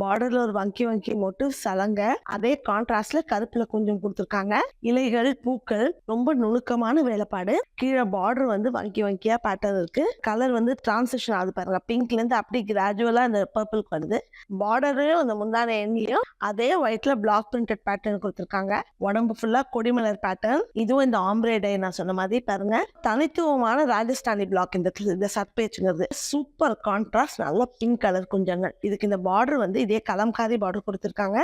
பார்டர்ல ஒரு வங்கி வங்கி மோட்டிவ் சலங்க அதே கான்ட்ராஸ்ட்ல கருப்புல கொஞ்சம் கொடுத்துருக்காங்க. இலைகள் பூக்கள் ரொம்ப நுணுக்கமான வேலைப்பாடு. கீழே பார்டர் வந்து வங்கி வங்கியா பேட்டர்ன் இருக்கு. கலர் வந்து டிரான்சிஷன் ஆகுது பாருங்க. பிங்க்ல இருந்து அப்படி கிராஜுவலா அந்த பர்பிளுக்கு வருது. பார்டரையும் அந்த முந்தான எண்ணிலையும் அதே ஒயிட்ல பிளாக் பிரிண்டட் பேட்டர்ன் கொடுத்துருக்காங்க. உடம்பு ஃபுல்லா கொடிமலர் பேட்டர்ன் இதுவும் இந்த ஆம்ப்ரேடை நான் சொன்ன மாதிரி பாருங்க. தனித்துவமான ராஜஸ்தானி பிளாக் இந்த இந்த சர்பேச்சுங்கிறது சூப்பர் கான்ட்ராஸ்ட் நல்ல பிங்க் கலர் குஞ்சங்கள். இதுக்கு இந்த பார்டர் வந்து இதே கலம்காரி பார்டர் கொடுத்துருக்காங்க.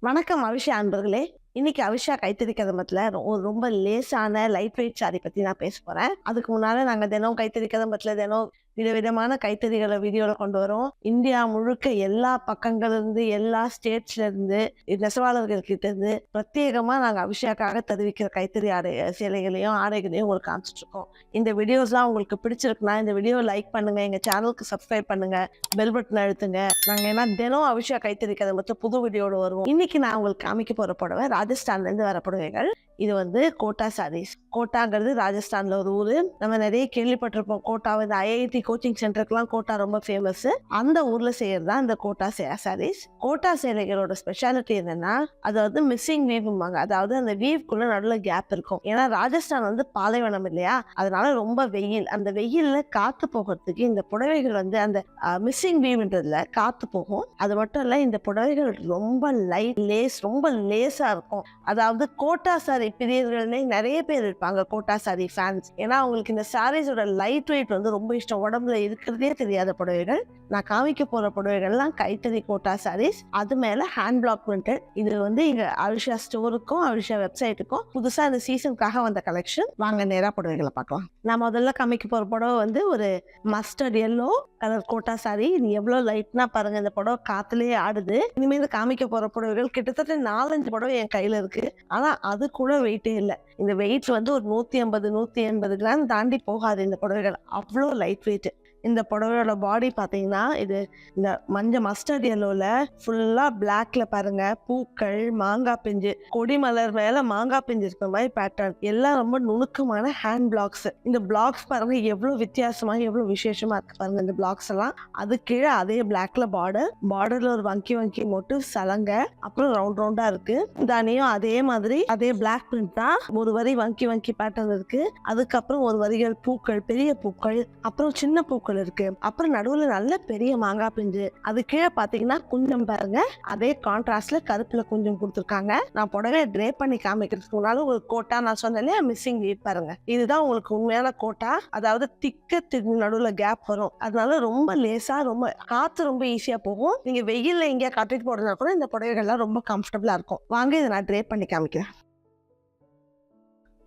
வணக்கம் அவிஷா அன்பர்களே. இன்னைக்கு அவிஷா கைத்தறி கதம்பத்துல ரொம்ப லேசான லைட் வெயிட் சாரி பத்தி நான் பேச போறேன். அதுக்கு முன்னால நாங்க தினம் கைத்தறி கதம்பத்துல தினம் விதவிதமான கைத்தறிகளை வீடியோல கொண்டு வரோம். இந்தியா முழுக்க எல்லா பக்கங்கள்ல இருந்து எல்லா ஸ்டேட்ஸ்ல இருந்து நெசவாளர்கள் கிட்ட இருந்து பிரத்யேகமா நாங்க அபிஷேக்காக தெரிவிக்கிற கைத்தறி ஆடை சேலைகளையும் ஆடைகளையும் உங்களுக்கு காமிச்சிட்டு இருக்கோம். இந்த வீடியோஸ்லாம் உங்களுக்கு பிடிச்சிருக்குன்னா இந்த வீடியோ லைக் பண்ணுங்க எங்க சேனலுக்கு சப்ஸ்கிரைப் பண்ணுங்க பெல் பட்டன் அழுத்துங்க. நாங்க ஏன்னா தினம் அபிஷேக் கைத்தறி கதை மட்டும் புது வீடியோட வருவோம். இன்னைக்கு நான் உங்களுக்கு காமிக்க போற புடவை ராஜஸ்தான்ல இருந்து வர புடவைகள் இது வந்து கோட்டா சாரீஸ். கோட்டாங்கிறது ராஜஸ்தான்ல ஒரு ஊர். நம்ம நிறைய கேள்விப்பட்டிருப்போம். கோட்டா வந்து ஐஐடி கோச்சிங் சென்டருக்குலாம் கோட்டா ரொம்ப ஃபேமஸ் அந்த ஊர்ல செய்யறது தான் இந்த கோட்டா சாரீஸ் கோட்டா சேலைகளோட ஸ்பெஷாலிட்டி என்னன்னா அது வந்து மிஸ்ஸிங் வீவ்பாங்க அதாவது அந்த வீவ்க்குள்ள நடுவில் கேப் இருக்கும். ஏன்னா ராஜஸ்தான் வந்து பாலைவனம் இல்லையா? அதனால ரொம்ப வெயில். அந்த வெயில்ல காத்து போகிறதுக்கு இந்த புடவைகள் வந்து அந்த மிஸ்ஸிங் வீவ்ன்றதுல காத்து போகும். அது மட்டும் இல்ல இந்த புடவைகள் ரொம்ப லைட் லேஸ் ரொம்ப லேஸா இருக்கும். அதாவது கோட்டா சாரி பிரியர்கள்னே நிறைய பேர் இருப்பாங்க கோட்டா சாரி ஃபேன்ஸ் ஏன்னா அவங்களுக்கு இந்த சாரீஸோட லைட் வெயிட் வந்து ரொம்ப இஷ்டம். உடம்புல இருக்கிறதே தெரியாத புடவைகள். நான் காமிக்க போகிற புடவைகள்லாம் கைத்தறி கோட்டா சாரீஸ் அது மேலே ஹேண்ட் பிளாக் பிரிண்டட் இது வந்து எங்கள் அவிஷா ஸ்டோருக்கும் அவிஷா வெப்சைட்டுக்கும் புதுசாக இந்த சீசனுக்காக வந்த கலெக்ஷன் வாங்க நேராக புடவைகளை பார்க்கலாம். நான் முதல்ல காமிக்க போகிற புடவை வந்து ஒரு mustard yellow colour Kota sari இது எவ்வளோ லைட்னா பாருங்க இந்த புடவை காத்துலயே ஆடுது. இனிமேல் காமிக்க போற புடவைகள் கிட்டத்தட்ட நாலஞ்சு புடவை என் கையில இருக்கு. ஆனா அது கூட வெயிட்டே இல்லை. இந்த வெயிட் வந்து ஒரு நூத்தி ஐம்பது நூத்தி எண்பது கிராம் தாண்டி போகாது இந்த புடவைகள். அவ்வளோ லைட் வெயிட் இந்த புடவையோட பாடி பார்த்தீங்கன்னா இது இந்த மஞ்சள் மஸ்டர்ட் எல்லோவில் ஃபுல்லாக பிளாக்ல பாருங்க. பூக்கள் மாங்காய் பிஞ்சு. கொடி மலர் மேலே மாங்காய் பிஞ்சு இருக்கிற மாதிரி பேட்டர்ன் எல்லாம் ரொம்ப நுணுக்கமான ஹேண்ட் பிளாக்ஸ் இந்த பிளாக்ஸ் பாருங்க எவ்வளோ வித்தியாசமா எவ்வளோ விசேஷமா இருக்கு பாருங்க இந்த பிளாக்ஸ் எல்லாம். அது கீழே அதே பிளாக்ல பார்டர் பார்டர்ல ஒரு வங்கி வங்கி மோட்டிவ் சலங்க. அப்புறம் ரவுண்ட் ரவுண்டா இருக்கு. தானியும் அதே மாதிரி அதே பிளாக் பிரிண்ட் தான். ஒரு வரி வங்கி வங்கி பேட்டர்ன் இருக்கு. அதுக்கப்புறம் ஒரு வரிகள் பூக்கள் பெரிய பூக்கள். அப்புறம் சின்ன பூக்கள் இருக்கு. அப்புறம் நடுவுல நல்ல பெரிய மாங்காய் பிஞ்சு. அது கீழே பாத்தீங்கன்னா குஞ்சம் பாருங்க. அதே கான்ட்ராஸ்ட்ல கருப்புல குஞ்சம் கொடுத்துருக்காங்க. நான் புடவை ட்ரே பண்ணி காமிக்கிறதுக்கு முன்னாலும் ஒரு கோட்டா நான் சொன்னேன் மிஸ்ஸிங் வீட் பாருங்க. இதுதான் உங்களுக்கு உண்மையான கோட்டா. அதாவது திக்க நடுவுல கேப் வரும். அதனால ரொம்ப லேசா ரொம்ப காத்து ரொம்ப ஈஸியா போகும். நீங்க வெயில்ல எங்கேயா கட்டிட்டு போடுறதா கூட இந்த புடவைகள்லாம் ரொம்ப கம்ஃபர்டபுளா இருக்கும். வாங்க இதை நான் ட்ரே பண்ணி காமிக்கிறேன்.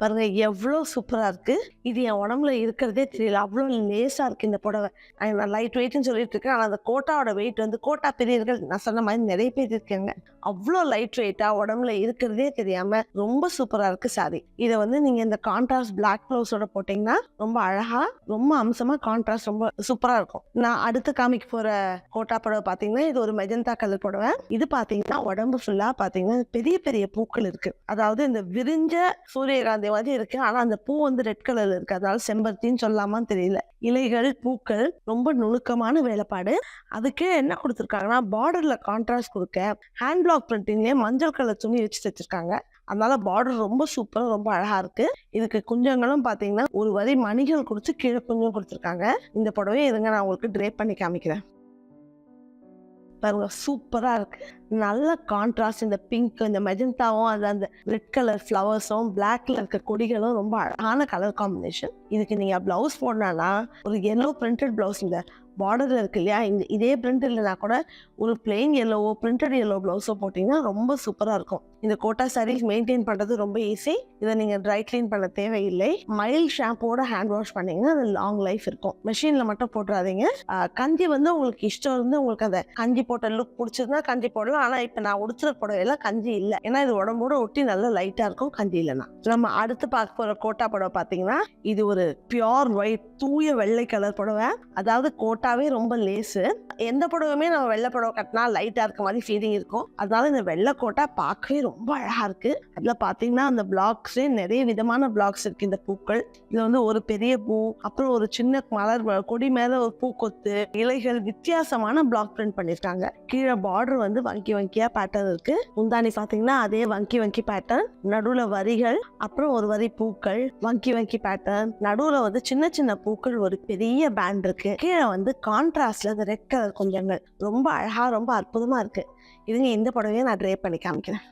பாருங்க எவ்வளோ சூப்பராக இருக்குது இது என் உடம்புல இருக்கிறதே தெரியல. அவ்வளோ லேசாக இருக்குது இந்த புடவை. நான் லைட் வெயிட்னு சொல்லிட்டு இருக்கேன். ஆனால் அந்த கோட்டாவோட வெயிட் வந்து கோட்டா பெரியர்கள் நான் சொன்ன மாதிரி நிறைய பேர் இருக்காங்க. அவ்வளோ லைட் வெயிட்டாக உடம்புல இருக்கிறதே தெரியாமல் ரொம்ப சூப்பராக இருக்குது சாரி இதை வந்து நீங்கள் இந்த கான்ட்ராஸ்ட் பிளாக் ப்ளவுஸோட போட்டிங்கன்னா ரொம்ப அழகாக ரொம்ப அம்சமாக கான்ட்ராஸ்ட் ரொம்ப சூப்பராக இருக்கும். நான் அடுத்து காமிக்க போகிற கோட்டா புடவை பார்த்தீங்கன்னா இது ஒரு மெஜந்தா கலர் புடவை. இது பார்த்தீங்கன்னா உடம்பு ஃபுல்லாக பார்த்தீங்கன்னா பெரிய பெரிய பூக்கள் இருக்குது அதாவது இந்த விரிஞ்ச சூரியகாந்தி மாதிரி இருக்கு. ஆனா அந்த பூ வந்து ரெட் கலர்ல இருக்கு. அதனால செம்பருத்தின்னு சொல்லாமான்னு தெரியல. இலைகள் பூக்கள் ரொம்ப நுணுக்கமான வேலைப்பாடு. அதுக்கு என்ன கொடுத்துருக்காங்கன்னா பார்டர்ல கான்ட்ராஸ்ட் கொடுக்க ஹேண்ட் பிளாக் பிரிண்டிங்லேயே மஞ்சள் கலர் துணி வச்சு தைச்சிருக்காங்க. அதனால பார்டர் ரொம்ப சூப்பரா ரொம்ப அழகா இருக்கு. இதுக்கு குஞ்சங்களும் பாத்தீங்கன்னா ஒரு வரி மணிகள் கொடுத்து கீழே குஞ்சம் கொடுத்துருக்காங்க. இந்த புடவையை இருங்க நான் உங்களுக்கு ட்ரே பண்ணி காமிக்கிறேன். பாருங்க சூப்பரா இருக்கு. நல்ல கான்ட்ராஸ்ட் இந்த பிங்க் இந்த மெஜந்தாவும் அது அந்த ரெட் கலர் ஃப்ளவர்ஸும் பிளாக்ல இருக்க கொடிகளும் ரொம்ப அழகான கலர் காம்பினேஷன் இதுக்கு நீங்க பிளவுஸ் போடணும்னா ஒரு எல்லோ பிரிண்டட் பிளவுஸ் இந்த பார்டர்ல இருக்கு இல்லையா? இந்த இதே பிரிண்ட் இல்லைனா கூட ஒரு பிளெயின் எல்லோவோ பிரிண்டட் எல்லோ பிளவுஸோ போட்டிங்கன்னா ரொம்ப சூப்பராக இருக்கும். இந்த கோட்டா சாரீஸ் மெயின்டைன் பண்ணுறது ரொம்ப ஈஸி இதை நீங்கள் ட்ரை க்ளீன் பண்ண தேவையில்லை. மைல் ஷாம்போட ஹேண்ட் வாஷ் பண்ணீங்கன்னா அது லாங் லைஃப் இருக்கும். மிஷினில் மட்டும் போட்டுறாதீங்க. கஞ்சி வந்து உங்களுக்கு இஷ்டம் இருந்து உங்களுக்கு அந்த கஞ்சி போட்ட லுக் பிடிச்சதுன்னா கஞ்சி போடலாம். ஆனால் இப்போ நான் உடுத்துற புடவையில கஞ்சி இல்லை. ஏன்னா இது உடம்போட ஒட்டி நல்லா லைட்டாக இருக்கும் கஞ்சி இல்லைன்னா. நம்ம அடுத்து பார்க்க போகிற கோட்டா புடவை பார்த்தீங்கன்னா இது ஒரு பியோர் ஒயிட் தூய வெள்ளை கலர் புடவை. அதாவது கோட்டாவே ரொம்ப லேசு. எந்த புடவையுமே நம்ம வெள்ளை புடவை கட்டினா லைட்டாக இருக்க மாதிரி ஃபீலிங் இருக்கும். அதனால இந்த வெள்ளை கோட்டா பார்க்கவே ரொம்ப அழகாக இருக்குது அதில் பார்த்தீங்கன்னா அந்த பிளாக்ஸே நிறைய விதமான பிளாக்ஸ் இருக்குது இந்த பூக்கள். இதில் வந்து ஒரு பெரிய பூ அப்புறம் ஒரு சின்ன மலர் கொடி மேலே ஒரு பூ கொத்து இலைகள் வித்தியாசமான பிளாக் பிரிண்ட் பண்ணியிருக்காங்க கீழே பார்டர் வந்து வங்கி வங்கியா பேட்டர்ன் இருக்கு. முந்தானி பார்த்தீங்கன்னா அதே வங்கி வங்கி பேட்டர்ன் நடுவில் வரிகள் அப்புறம் ஒரு வரி பூக்கள் வங்கி வங்கி பேட்டர்ன் நடுவில் வந்து சின்ன சின்ன பூக்கள் ஒரு பெரிய பேண்ட் இருக்கு. கீழே வந்து கான்ட்ராஸ்ட்ல இந்த ரெட் கலர் கொஞ்சங்கள். ரொம்ப அழகாக ரொம்ப அற்புதமாக இருக்கு. இதுங்க இந்த புடவையை நான் ட்ரே பண்ணி காமிக்கிறேன்.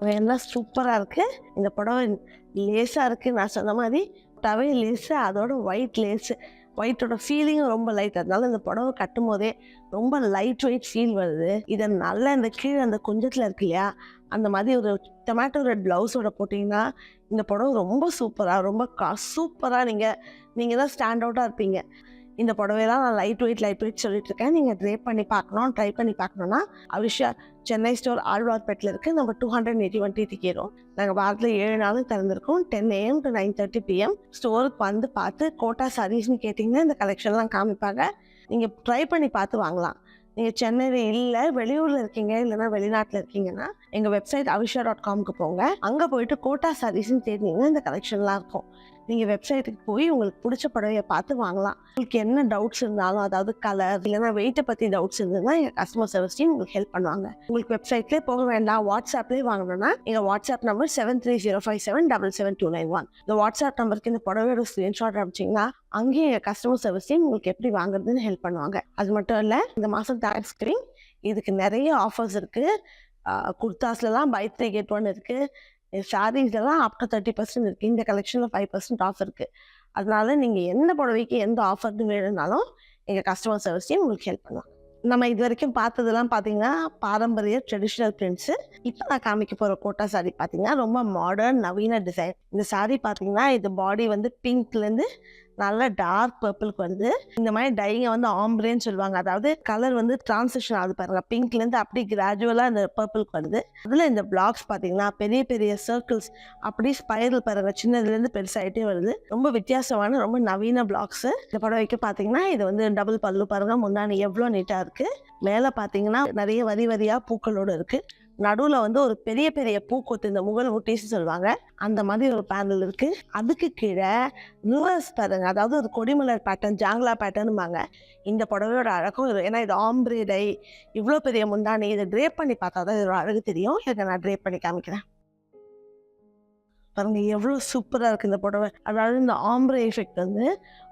எல்லாம் சூப்பராக இருக்கு. இந்த புடவை லேஸாக இருக்கு. நான் சொன்ன மாதிரி தவை லேஸு அதோட ஒயிட் லேஸு ஒயிட்டோட ஃபீலிங்கும் ரொம்ப லைட் அதனால இந்த புடவை கட்டும் போதே ரொம்ப லைட் வெயிட் ஃபீல் வருது. இதை நல்லா இந்த கீழே அந்த கொஞ்சத்தில் இருக்கு இல்லையா? அந்த மாதிரி ஒரு டொமேட்டோ ரெட் ப்ளவுஸோட போட்டிங்கன்னா இந்த புடவை ரொம்ப சூப்பராக ரொம்ப கா சூப்பராக நீங்கள் நீங்கள் தான் ஸ்டாண்ட் அவுட்டாக இருப்பீங்க. இந்த புடவையெல்லாம் நான் லைட் வெயிட் லைட் வெயிட் சொல்லிட்டு இருக்கேன் நீங்கள் ட்ரே பண்ணி பார்க்கணும் ட்ரை பண்ணி பார்க்கணுன்னா அவிஷா சென்னை ஸ்டோர் ஆழ்வார்பேட்டில் இருக்குது நம்ம டூ ஹண்ட்ரட் எயிட்டி ஒன் டிக்கேறோம் நாங்கள் வாரத்தில் ஏழு நாளும் திறந்திருக்கோம். Ten AM to nine thirty PM ஸ்டோருக்கு வந்து பார்த்து கோட்டா சாரீஸ்னு கேட்டிங்கன்னா இந்த கலெக்ஷன்லாம் காமிப்பாங்க. நீங்கள் ட்ரை பண்ணி பார்த்து வாங்கலாம். நீங்கள் சென்னையில் இல்லை வெளியூரில் இருக்கீங்க இல்லைன்னா வெளிநாட்டில் இருக்கீங்கன்னா எங்கள் வெப்சைட் அவிஷா டாட் காம்க்கு போங்க. அங்கே போயிட்டு கோட்டா சாரீஸ்ன்னு தேடினீங்கன்னா இந்த கலெக்ஷன்லாம் இருக்கும். நீங்கள் வெப்சைட்டுக்கு போய் உங்களுக்கு பிடிச்ச புடவையை பார்த்து வாங்கலாம். உங்களுக்கு என்ன டவுட்ஸ் இருந்தாலும் அதாவது கலர் இல்லைன்னா வெயிட்டை பற்றி டவுட்ஸ் இருந்ததுன்னா எங்கள் கஸ்டமர் சர்வீஸ் டீம் உங்களுக்கு ஹெல்ப் பண்ணுவாங்க. உங்களுக்கு வெப்சைட்லேயே போக வேண்டாம். வாட்ஸ்அப்லேயே வாங்கணும்னா எங்கள் WhatsApp number seven three zero five seven double seven two nine one இந்த வாட்ஸ்அப் நம்பருக்கு இந்த புடவையோட ஸ்க்ரீன்ஷாட் அனுப்பிச்சிங்கன்னா அங்கேயும் எங்கள் கஸ்டமர் சர்வீஸ் டீம் உங்களுக்கு எப்படி வாங்குறதுன்னு ஹெல்ப் பண்ணுவாங்க. அது மட்டும் இல்லை இந்த மாதம் தேங்க்ஸ் ஸ்க்ரீன் இதுக்கு நிறைய ஆஃபர்ஸ் இருக்குது குர்தாஸ்லலாம் பை த்ரீ கெட் ஒன் இருக்குது ஷாரீஸ்லாம் அப் டு தேர்ட்டி பர்சன்ட் இருக்குது இந்த கலெக்ஷனில் ஃபைவ் பர்சன்ட் ஆஃப் இருக்குது அதனால நீங்கள் எந்த புடவைக்கு எந்த ஆஃபர்னு வேணும்னாலும் எங்கள் கஸ்டமர் சர்வீஸ் உங்களுக்கு ஹெல்ப் பண்ணுவாங்க. நம்ம இது வரைக்கும் பார்த்ததெல்லாம் பார்த்தீங்கன்னா பாரம்பரிய ட்ரெடிஷ்னல் பிரிண்ட்ஸு இப்போ நான் காமிக்க போகிற கோட்டா சாரி பார்த்தீங்கன்னா ரொம்ப மாடர்ன் நவீன டிசைன் இந்த சாரி பார்த்தீங்கன்னா இது பாடி வந்து பிங்க்லேருந்து நல்ல டார்க் பர்பிளுக்கு வருது இந்த மாதிரி டைங்க வந்து ஆம்பரேன்னு சொல்லுவாங்க. அதாவது கலர் வந்து டிரான்சிஷன் ஆகுது பாருங்க. பிங்க்லேருந்து அப்படி கிராஜுவலாக இந்த பர்பிளுக்கு வருது அதில் இந்த பிளாக்ஸ் பார்த்தீங்கன்னா பெரிய பெரிய சர்க்கிள்ஸ் அப்படி ஸ்பைரல் பாருங்க. சின்னதுலேருந்து பெருசாகிட்டே வருது. ரொம்ப வித்தியாசமான ரொம்ப நவீன பிளாக்ஸு இந்த புடவைக்கு பார்த்தீங்கன்னா இது வந்து டபுள் பல்லு பாருங்க. முன்னாடி எவ்வளோ நீட்டாக இருக்குது மேலே பார்த்தீங்கன்னா நிறைய வரி வரியாக பூக்களோடு இருக்குது நடுவில் வந்து ஒரு பெரிய பெரிய பூக்கொத்து இந்த முகல் முட்டின்னு சொல்லுவாங்க. அந்த மாதிரி ஒரு பேனல் இருக்குது அதுக்கு கீழே ரிவர்ஸ் பாருங்க அதாவது ஒரு கொடிமலர் பேட்டர்ன் ஜாங்லா பேட்டர்னுமாங்க இந்த புடவையோட அழகும் இது ஏன்னா இது ஆம்பிரிடை இவ்வளோ பெரிய முந்தானி இதை ட்ரேப் பண்ணி பார்த்தா தான் இதோட அழகு தெரியும். இதை நான் ட்ரேப் பண்ணி காமிக்கிறேன். பாருங்கள் எவ்வளோ சூப்பராக இருக்குது இந்த புடவை. அதாவது இந்த ஆம்பரை எஃபெக்ட் வந்து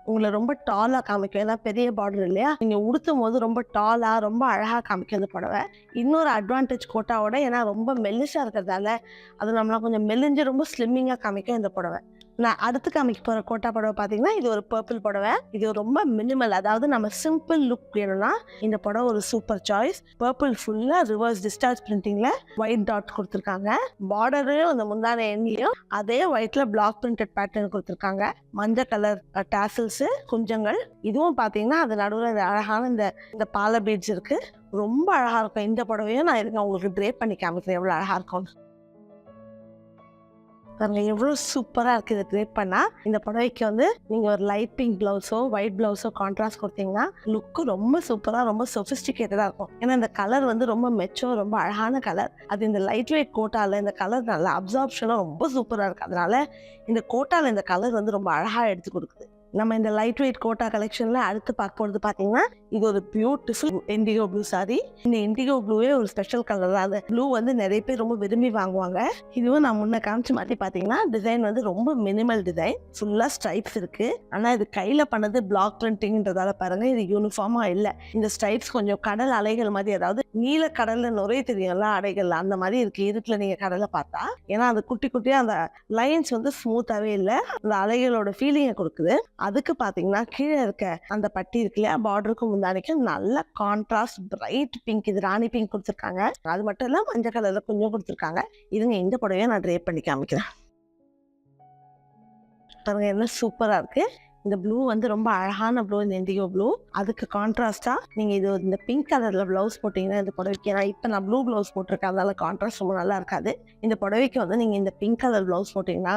உங்களை ரொம்ப டாலாக காமிக்கும். ஏன்னா பெரிய பார்டர் இல்லையா? நீங்கள் உடுத்தும் போது ரொம்ப டாலாக ரொம்ப அழகாக காமிக்கும் இந்த புடவை. இன்னொரு அட்வான்டேஜ் கோட்டாவோட ஏன்னா ரொம்ப மெல்லிசாக இருக்கிறதால அது நம்மளால் கொஞ்சம் மெலிஞ்சு ரொம்ப ஸ்லிம்மிங்காக காமிக்கும் இந்த புடவை. நான் அடுத்து காமிக்க போகிற கோட்டா புடவை பார்த்தீங்கன்னா இது ஒரு பர்பிள் புடவை. இது ரொம்ப மினிமல் அதாவது நம்ம சிம்பிள் லுக் வேணும்னா இந்த புடவை ஒரு சூப்பர் சாய்ஸ் பர்பிள் ஃபுல்லாக ரிவர்ஸ் டிஸ்டார்ஜ் பிரிண்டிங்கில் ஒயிட் டாட் கொடுத்துருக்காங்க. பார்டரும் அந்த முந்தான எண்ணிலையும் அதே ஒயிட்டில் பிளாக் பிரிண்டட் பேட்டர்ன் கொடுத்துருக்காங்க. மஞ்சள் கலர் டேசல்ஸு குஞ்சங்கள். இதுவும் பார்த்தீங்கன்னா அது நடுவில் இந்த அழகான இந்த இந்த பால பீட்ஸ் இருக்குது ரொம்ப அழகாக இருக்கும். இந்த புடவையும் நான் இதுக்கு உங்களுக்கு ட்ரேப் பண்ணி காமிக்கிறேன். எவ்வளோ அழகாக இருக்கும். பாருங்க எவ்வளோ சூப்பராக இருக்குது இதை ட்ரேப் பண்ணால் இந்த புடவைக்கு வந்து நீங்கள் ஒரு லைட் பிங்க் ப்ளவுஸோ ஒயிட் ப்ளவுஸோ கான்ட்ராஸ்ட் கொடுத்தீங்கன்னா லுக்கு ரொம்ப சூப்பராக ரொம்ப சொஃபிஸ்டிகேட்டடாக இருக்கும். ஏன்னா இந்த கலர் வந்து ரொம்ப மெச்சோ ரொம்ப அழகான கலர் அது இந்த லைட் வெயிட் கோட்டாவில் இந்த கலர் நல்லா அப்சார்ப்ஷனாக ரொம்ப சூப்பராக இருக்குது அதனால இந்த கோட்டாவில் இந்த கலர் வந்து ரொம்ப அழகாக எடுத்து கொடுக்குது. நம்ம இந்த லைட் வெயிட் கோட்டா கலெக்ஷனில் அடுத்து பார்க்க போகிறது பார்த்தீங்கன்னா இது ஒரு பியூட்டிஃபுல் இண்டிகோ ப்ளூ சாரி இந்த இண்டிகோ ப்ளூவே ஒரு ஸ்பெஷல் கலர் தான். அது ப்ளூ வந்து நிறைய பேர் ரொம்ப விரும்பி வாங்குவாங்க. இதுவும் நான் முன்ன காமிச்ச மாதிரி பார்த்தீங்கன்னா டிசைன் வந்து ரொம்ப மினிமல் டிசைன் ஃபுல்லாக ஸ்ட்ரைப்ஸ் இருக்கு. ஆனால் இது கையில் பண்ணது பிளாக் பிரிண்டிங்ன்றதால பாருங்க இது யூனிஃபார்மாக இல்லை. இந்த ஸ்ட்ரைப்ஸ் கொஞ்சம் கடல் அலைகள் மாதிரி அதாவது நீல கடல்ல நுரைய தெரியும்ல அடைகள் அந்த மாதிரி இருக்கு. இருட்டில் நீங்கள் கடலை பார்த்தா. ஏன்னா அது குட்டி குட்டியாக அந்த லைன்ஸ் வந்து ஸ்மூத்தாகவே இல்லை. அந்த அலைகளோட ஃபீலிங்கை கொடுக்குது. அதுக்கு பார்த்தீங்கன்னா கீழே இருக்க அந்த பட்டி இருக்கு இல்லையா பார்டருக்கு முந்தானிக்கு நல்ல கான்ட்ராஸ்ட் பிரைட் பிங்க் இது ராணி பிங்க் கொடுத்துருக்காங்க. அது மட்டும் இல்லை மஞ்சள் கலரில் கொஞ்சம் கொடுத்துருக்காங்க. இதுங்க இந்த புடவையை நான் ட்ரேப் பண்ணி காமிக்கிறேன். பாருங்க என்ன சூப்பராக இருக்குது இந்த ப்ளூ வந்து ரொம்ப அழகான ப்ளூ இந்த இண்டிகோ ப்ளூ. அதுக்கு கான்ட்ராஸ்டா நீங்க இது இந்த பிங்க் கலர்ல ப்ளவுஸ் போட்டீங்கன்னா இந்த புடவைக்கு நான் இப்போ நான் ப்ளூ ப்ளவுஸ் போட்டிருக்கேன் அதனால கான்ட்ராஸ்ட் ரொம்ப நல்லா இருக்காது. இந்த புடவைக்கு வந்து நீங்க இந்த பிங்க் கலர் ப்ளவுஸ் போட்டீங்கன்னா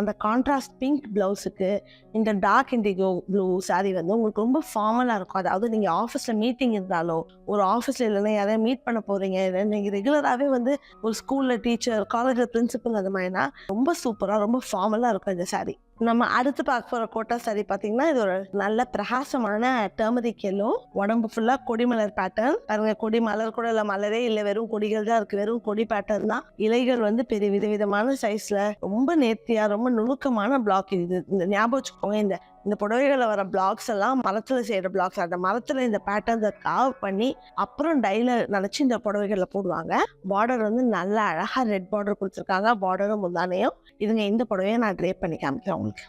அந்த கான்ட்ராஸ்ட் பிங்க் ப்ளவுஸுக்கு இந்த டார்க் இண்டிகோ ப்ளூ saree வந்து உங்களுக்கு ரொம்ப ஃபார்மலாக இருக்கும். அதாவது நீங்கள் ஆஃபீஸில் மீட்டிங் இருந்தாலோ ஒரு ஆஃபீஸில் இல்லைன்னா யாரையும் மீட் பண்ண போகிறீங்க இல்லை நீங்கள் ரெகுலராகவே வந்து ஒரு ஸ்கூலில் டீச்சர் காலேஜில் பிரின்சிபல் அந்த மாதிரினா ரொம்ப சூப்பராக ரொம்ப ஃபார்மலாக இருக்கும் இந்த saree. நம்ம அடுத்து பார்க்க போகிற கோட்டா சாரி பார்த்தீங்கன்னா இது ஒரு நல்ல பிரகாசமான டர்மரிக் எல்லோ உடம்பு ஃபுல்லாக கொடிமலர் பேட்டர்ன் பாருங்க கொடி மலர் கூட இல்லை மலரே இல்லை. வெறும் கொடிகள் தான் இருக்குது வெறும் கொடி பேட்டர்ன் தான். இலைகள் வந்து பெரிய விதவிதமான சைஸில் ரொம்ப நேர்த்தியாக ரொம்ப நுணுக்கமான பிளாக் இது. இந்த ஞாபகம் வச்சுக்கோங்க இந்த இந்த புடவைகளில் வர பிளாக்ஸ் எல்லாம் மரத்தில் செய்கிற பிளாக்ஸ் அந்த மரத்தில் இந்த பேட்டர்ன்ஸை காவ் பண்ணி அப்புறம் டைல நினச்சி இந்த புடவைகளில் போடுவாங்க. பார்டர் வந்து நல்ல அழகாக ரெட் பார்டர் கொடுத்துருக்காங்க. பார்டரும் முந்தானையும். இதுங்க இந்த புடவையை நான் ட்ரேப் பண்ணி காமிக்கிறேன் உங்களுக்கு.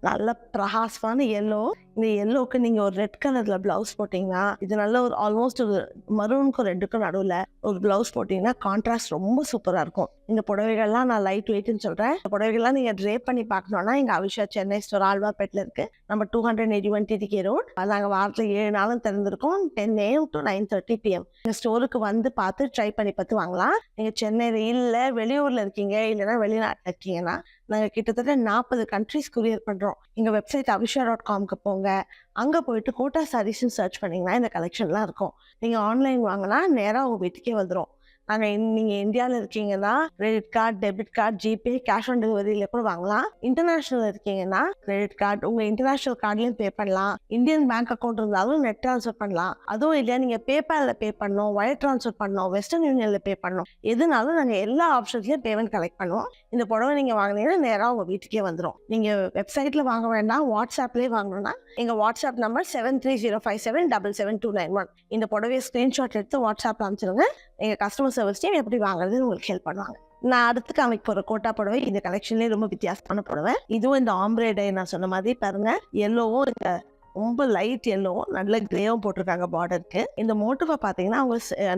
நல்ல பிரகாசமான எல்லோ இந்த எல்லோக்கு நீங்கள் ஒரு ரெட் கலரில் ப்ளவுஸ் போட்டிங்கன்னா இது நல்ல ஒரு ஆல்மோஸ்ட் ஒரு மரூனுக்கும் ரெட்டுக்கும் நடுவில் ஒரு ப்ளவுஸ் போட்டிங்கன்னா கான்ட்ராஸ்ட் ரொம்ப சூப்பராக இருக்கும். இந்த புடவைகள்லாம் நான் லைட் வெயிட்னு சொல்கிறேன் இந்த புடவைகள்லாம் நீங்கள் ட்ரேப் பண்ணி பார்க்கணுன்னா எங்கள் அவிஷா சென்னை ஸ்டோர் ஆழ்வார்பேட்டில் இருக்குது நம்ம two hundred eighty one TTK road நாங்கள் வாரத்தில் ஏழு நாளும் திறந்திருக்கோம். Ten AM to nine thirty PM எங்கள் ஸ்டோருக்கு வந்து பார்த்து ட்ரை பண்ணி பார்த்து வாங்கலாம். நீங்கள் சென்னையில் இல்லை வெளியூரில் இருக்கீங்க இல்லைன்னா வெளிநாட்டில் இருக்கீங்கன்னா நாங்கள் கிட்டத்தட்ட நாற்பது கண்ட்ரிஸ் குரியர் பண்ணுறோம் எங்கள் வெப்சைட் அவிஷா டாட் காம்க்கு போங்க. அங்கே போயிட்டு கோட்டா சாரீஸ்ன்னு சர்ச் பண்ணிங்கன்னா இந்த கலெக்ஷன்லாம் இருக்கும். நீங்கள் ஆன்லைன் வாங்கினா நேராக உங்கள் வீட்டுக்கே வந்துடும் நாங்கள் நீங்கள் இந்தியாவில் இருக்கீங்கன்னா credit card debit card GPay cash on டெலிவரியில் கூட வாங்கலாம். இன்டர்நேஷனல் இருக்கீங்கன்னா கிரெடிட் கார்டு உங்கள் இன்டர்நேஷ்னல் கார்ட்லேயும் பே பண்ணலாம். இந்தியன் பேங்க் அக்கௌண்ட் இருந்தாலும் நெட் ட்ரான்ஸ்ஃபர் பண்ணலாம். அதுவும் இல்லையா நீங்கள் பேபாலில் பே பண்ணணும் ஒயர் ட்ரான்ஸ்ஃபர் பண்ணணும் வெஸ்டர்ன் யூனியனில் பே பண்ணணும். எதுனாலும் நாங்கள் எல்லா ஆப்ஷன்ஸ்லையும் பேமெண்ட் கலெக்ட் பண்ணுவோம். இந்த புடவை நீங்கள் வாங்கினீங்கன்னா நேராக உங்கள் வீட்டுக்கே வந்துடும் நீங்கள் வெப்சைட்டில் வாங்க வேண்டாம் வாட்ஸ்அப்லேயே வாங்கணும்னா எங்கள் WhatsApp number seven three zero five seven double seven two nine one இந்த புடவையை ஸ்க்ரீன்ஷாட் எடுத்து வாட்ஸ்அப்பில் அனுப்பிச்சிருங்க எங்கள் கஸ்டமர்ஸ் சர்வீஸ் டீம் எப்படி வாங்குறதுன்னு உங்களுக்கு ஹெல்ப் பண்ணுவாங்க. நான் அடுத்து காமிக்க போகிற கோட்டா புடவை இந்த கலெக்ஷன்லேயே ரொம்ப வித்தியாசமான புடவை இதுவும் இந்த ஆம்ப்ரேடை நான் சொன்ன மாதிரி பாருங்க. எல்லோவும் இந்த ரொம்ப லைட் எல்லோவும் நல்ல கிரேவும் போட்டிருக்காங்க பார்டருக்கு இந்த மோட்டிவை பார்த்தீங்கன்னா அவங்க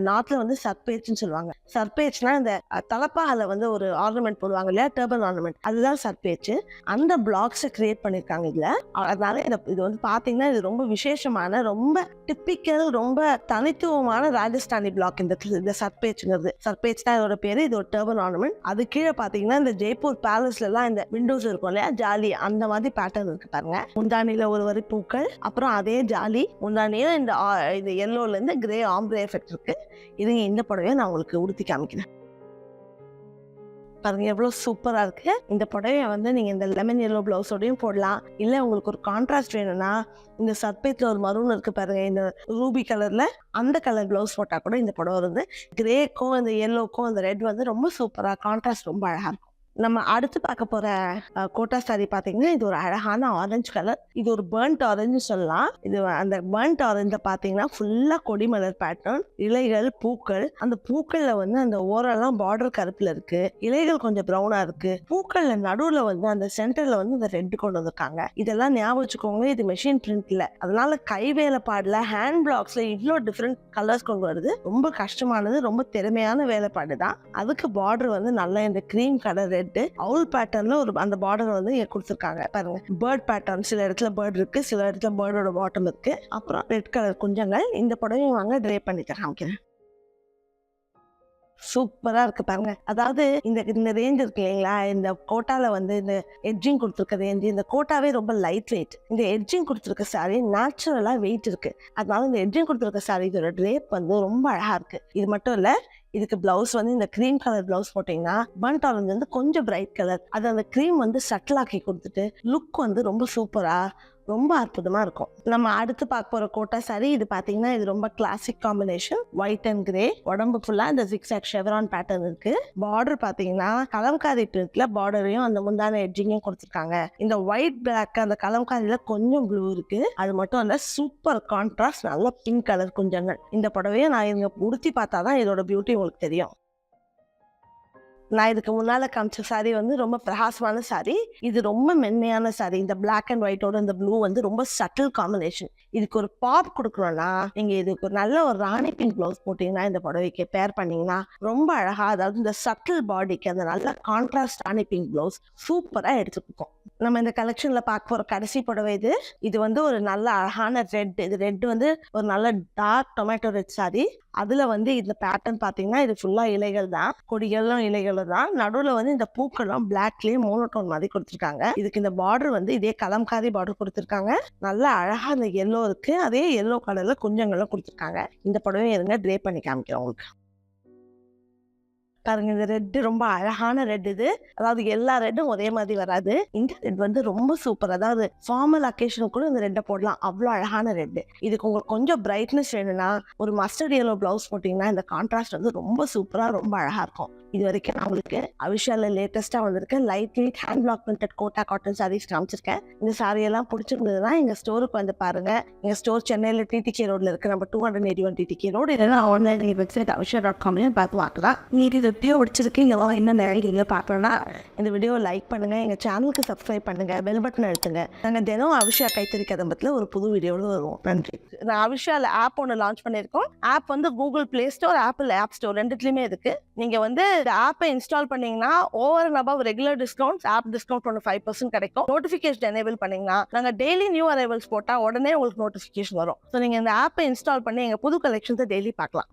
நார்த்தில் வந்து சர்பேச்சுன்னு சொல்லுவாங்க. சர்பேச்சுனா இந்த தலப்பாகல வந்து ஒரு ஆர்னமெண்ட் போடுவாங்க இல்லையா? டர்பன் ஆர்னமெண்ட் அதுதான் சர்பேச்சு அந்த பிளாக்ஸை கிரியேட் பண்ணியிருக்காங்க இதில். அதனால இந்த இது வந்து பார்த்தீங்கன்னா இது ரொம்ப விசேஷமான ரொம்ப டிப்பிக்கல் ரொம்ப தனித்துவமான ராஜஸ்தானி பிளாக் இந்த இந்த சர்பேச்சுங்கிறது சர்பேச் தான் இதோட பேர் இது ஒரு டர்பன் ஆர்னமெண்ட் அது கீழே பார்த்தீங்கன்னா இந்த ஜெய்ப்பூர் பேலஸ்லலாம் இந்த விண்டோஸ் இருக்கும் இல்லையா? ஜாலி அந்த மாதிரி பேட்டர்ன் இருக்கு பாருங்க. முந்தானியில் ஒரு வரி பூக்கள் அப்புறம் அதே ஜாலி. முந்தானியும் இந்த ஆ- இந்த எல்லோல இருந்து கிரே ஆம்ப்ரே எஃபெக்ட் இருக்கு. இதுங்க இந்த புடவையை நான் உங்களுக்கு உடுத்தி காமிக்கிறேன். பாருங்க எவ்வளோ சூப்பராக இருக்கு. இந்த புடவைய வந்து நீங்கள் இந்த லெமன் எல்லோ ப்ளவுஸோடையும் போடலாம். இல்லை உங்களுக்கு ஒரு கான்ட்ராஸ்ட் வேணும்னா இந்த சர்பேத்தில் ஒரு மரூன் இருக்கு பாருங்க இந்த ரூபி கலரில் அந்த கலர் ப்ளவுஸ் போட்டால் கூட இந்த புடவை வந்து கிரேக்கும் இந்த எல்லோக்கும் அந்த ரெட் வந்து ரொம்ப சூப்பராக கான்ட்ராஸ்ட் ரொம்ப அழகாக இருக்கும். நம்ம அடுத்து பார்க்க போற கோட்டா சாரி பார்த்தீங்கன்னா இது ஒரு அழகான ஆரஞ்சு கலர் இது ஒரு பேர்ன்ட் ஆரஞ்சு சொல்லலாம். இது அந்த பேர்ன்ட் ஆரஞ்சில் பார்த்தீங்கன்னா ஃபுல்லாக கொடிமலர் பேட்டர்ன் இலைகள் பூக்கள். அந்த பூக்கள்ல வந்து அந்த ஓரெல்லாம் பார்டர் கருப்புல இருக்கு. இலைகள் கொஞ்சம் ப்ரௌனா இருக்கு. பூக்கள்ல நடுவுல வந்து அந்த சென்டர்ல வந்து அந்த ரெட் கொண்டு வந்திருக்காங்க. இதெல்லாம் ஞாபகம் வச்சுக்கோங்க இது மெஷின் பிரிண்ட்ல அதனால கை வேலைப்பாடில் ஹேண்ட் பிளாக்ஸ்ல இவ்வளோ டிஃப்ரெண்ட் கலர்ஸ் கொண்டு வருது. ரொம்ப கஷ்டமானது ரொம்ப திறமையான வேலைப்பாடு தான். அதுக்கு பார்டர் வந்து நல்லா இந்த க்ரீம் கலர் ரெட் ரெட்டு அவுல் பேட்டர்ன்ல ஒரு அந்த பார்டர் வந்து கொடுத்துருக்காங்க. பாருங்க. பேர்ட் பேட்டர்ன் சில இடத்துல பேர்ட் இருக்கு சில இடத்துல பேர்டோட பாட்டம் இருக்கு. அப்புறம் ரெட் கலர் குஞ்சங்கள் இந்த புடவையும் வாங்க ட்ரே பண்ணி தரேன். ஓகே சூப்பரா இருக்கு பாருங்க. அதாவது இந்த இந்த ரேஞ்ச் இருக்கு இல்லைங்களா? இந்த கோட்டால வந்து இந்த எட்ஜிங் கொடுத்துருக்க ரேஞ்ச் இந்த கோட்டாவே ரொம்ப லைட் வெயிட் இந்த எட்ஜிங் கொடுத்துருக்க சாரி நேச்சுரலா வெயிட் இருக்கு. அதனால இந்த எட்ஜிங் கொடுத்துருக்க சாரி இதோட ட்ரேப் வந்து ரொம்ப அழகா இருக்கு. இது மட்டும் இல்ல இதுக்கு பிளவுஸ் வந்து இந்த க்ரீம் கலர் பிளவுஸ் போட்டீங்கன்னா பண்ட் ஆரஞ்சு வந்து கொஞ்சம் பிரைட் கலர் அது அந்த க்ரீம் வந்து சட்டிலாக்கி கொடுத்துட்டு லுக் வந்து ரொம்ப சூப்பரா ரொம்ப அற்புதமாக இருக்கும். நம்ம அடுத்து பார்க்க போகிற கோட்டா சாரி இது பார்த்தீங்கன்னா இது ரொம்ப classic combination white and grey உடம்பு ஃபுல்லாக இந்த சிக்ஸ் ஆக் ஷெவரான் பேட்டர்ன் இருக்கு. பார்டர் பார்த்தீங்கன்னா கலம்காரி பிரிண்ட்ல பார்டரையும் அந்த முந்தான எட்ஜிங்கையும் கொடுத்துருக்காங்க. இந்த ஒயிட் பிளாக் அந்த கலம்காரியில் கொஞ்சம் ப்ளூ இருக்கு. அது மட்டும் அந்த சூப்பர் கான்ட்ராஸ்ட் நல்ல பிங்க் கலர் குஞ்சங்கள். இந்த புடவையை நான் இங்கே உடுத்தி பார்த்தா தான் இதோட பியூட்டி உங்களுக்கு தெரியும். நான் இதுக்கு முன்னால் காமிச்ச saree வந்து ரொம்ப பிரகாசமான saree. இது ரொம்ப மென்மையான saree. இந்த பிளாக் அண்ட் ஒயிட்டோட இந்த ப்ளூ வந்து ரொம்ப சட்டில் காம்பினேஷன் இதுக்கு ஒரு பாப் கொடுக்கணும்னா நீங்கள் இதுக்கு ஒரு நல்ல ஒரு ராணி பிங்க் ப்ளவுஸ் போட்டிங்கன்னா இந்த புடவைக்கு பேர் பண்ணிங்கன்னா ரொம்ப அழகாக அதாவது இந்த சட்டில் பாடிக்கு அந்த நல்ல கான்ட்ராஸ்ட் ராணி பிங்க் ப்ளவுஸ் சூப்பராக எடுத்து கொடுக்கும். நம்ம இந்த கலெக்ஷனில் பார்க்க போகிற கடைசி புடவை இது. இது வந்து ஒரு நல்ல அழகான ரெட் இது ரெட் வந்து ஒரு நல்ல டார்க் டொமேட்டோ ரெட் சாரி அதில் வந்து இந்த பேட்டர்ன் பார்த்தீங்கன்னா இது ஃபுல்லாக இலைகள் தான். கொடிகளும் இலைகளும் தான் நடுவுல வந்து இந்த பூக்கள்லாம் பிளாக்லயே மோனோட்டோன் மாதிரி கொடுத்துருக்காங்க. இதுக்கு இந்த பார்டர் வந்து இதே கலம்காரி பார்டர் கொடுத்துருக்காங்க. நல்லா அழகா அந்த எல்லோ இருக்கு. அதே எல்லோ கலர்ல குஞ்சங்கள்லாம் கொடுத்துருக்காங்க. இந்த படமே இருங்க ட்ரே பண்ணி காமிக்கிறேன் உங்களுக்கு. பாருங்க இந்த ரெட்டு ரொம்ப அழகான ரெட் இது. அதாவது எல்லா ரெட்டும் ஒரே மாதிரி வராது. இந்த ரெட் வந்து ரொம்ப சூப்பர் அதாவது ஃபார்மல் அக்கேஷனுக்கு கூட இந்த ரெட்டை போடலாம். அவ்வளோ அழகான ரெட் இதுக்கு உங்களுக்கு கொஞ்சம் பிரைட்னஸ் வேணும்னா ஒரு மஸ்டர்ட் எல்லோ பிளவுஸ் போட்டிங்கன்னா இந்த கான்ட்ராஸ்ட் வந்து ரொம்ப சூப்பராக ரொம்ப அழகாக இருக்கும். இது வரைக்கும் நான் உங்களுக்கு அவிஷால லேட்டஸ்ட்டாக வந்திருக்க light weight hand block printed Kota cotton saris காமிச்சிருக்கேன். இந்த சாரியெல்லாம் எல்லாம் பிடிச்சிருந்ததுன்னா எங்கள் ஸ்டோருக்கு வந்து பாருங்க. எங்கள் ஸ்டோர் சென்னையில் டிடிகே ரோடில் இருக்கு நம்ம two hundred eighty one TTK road இல்லைன்னா ஆன்லைன் வெப்சைட் அவிஷா டாட் காம்லேயும் பார்த்து வாக்கலாம் நீதி வீடியோ பிடிச்சிருக்கு இதெல்லாம் என்ன நிறைய பார்க்கணும்னா இந்த வீடியோ லைக் பண்ணுங்க எங்கள் சேனலுக்கு சப்ஸ்கிரைப் பண்ணுங்க பெல் பட்டன் அழுத்துங்க. நாங்கள் தினம் அவிஷா கைத்தறி கதம்பத்தில் ஒரு புது வீடியோவில் வருவோம். நன்றி. நான் அவிஷால ஆப் ஒன்று லான்ச் பண்ணியிருக்கோம். ஆப் வந்து Google Play Store Apple App Store ரெண்டுத்துலையுமே இருக்கு. நீங்கள் வந்து இந்த ஆப்பை இன்ஸ்டால் பண்ணீங்கன்னா over and above regular discounts app discount ஒன்று ஃபைவ் பர்சன்ட் கிடைக்கும். நோட்டிஃபிகேஷன் எனேபிள் பண்ணீங்கன்னா நாங்கள் டெய்லி நியூ அரைவல்ஸ் போட்டால் உடனே உங்களுக்கு நோட்டிஃபிகேஷன் வரும். ஸோ நீங்கள் இந்த ஆப்பை இன்ஸ்டால் பண்ணி எங்கள் புது கலெக்ஷன்ஸை டெய்லி பார்க்கலாம்.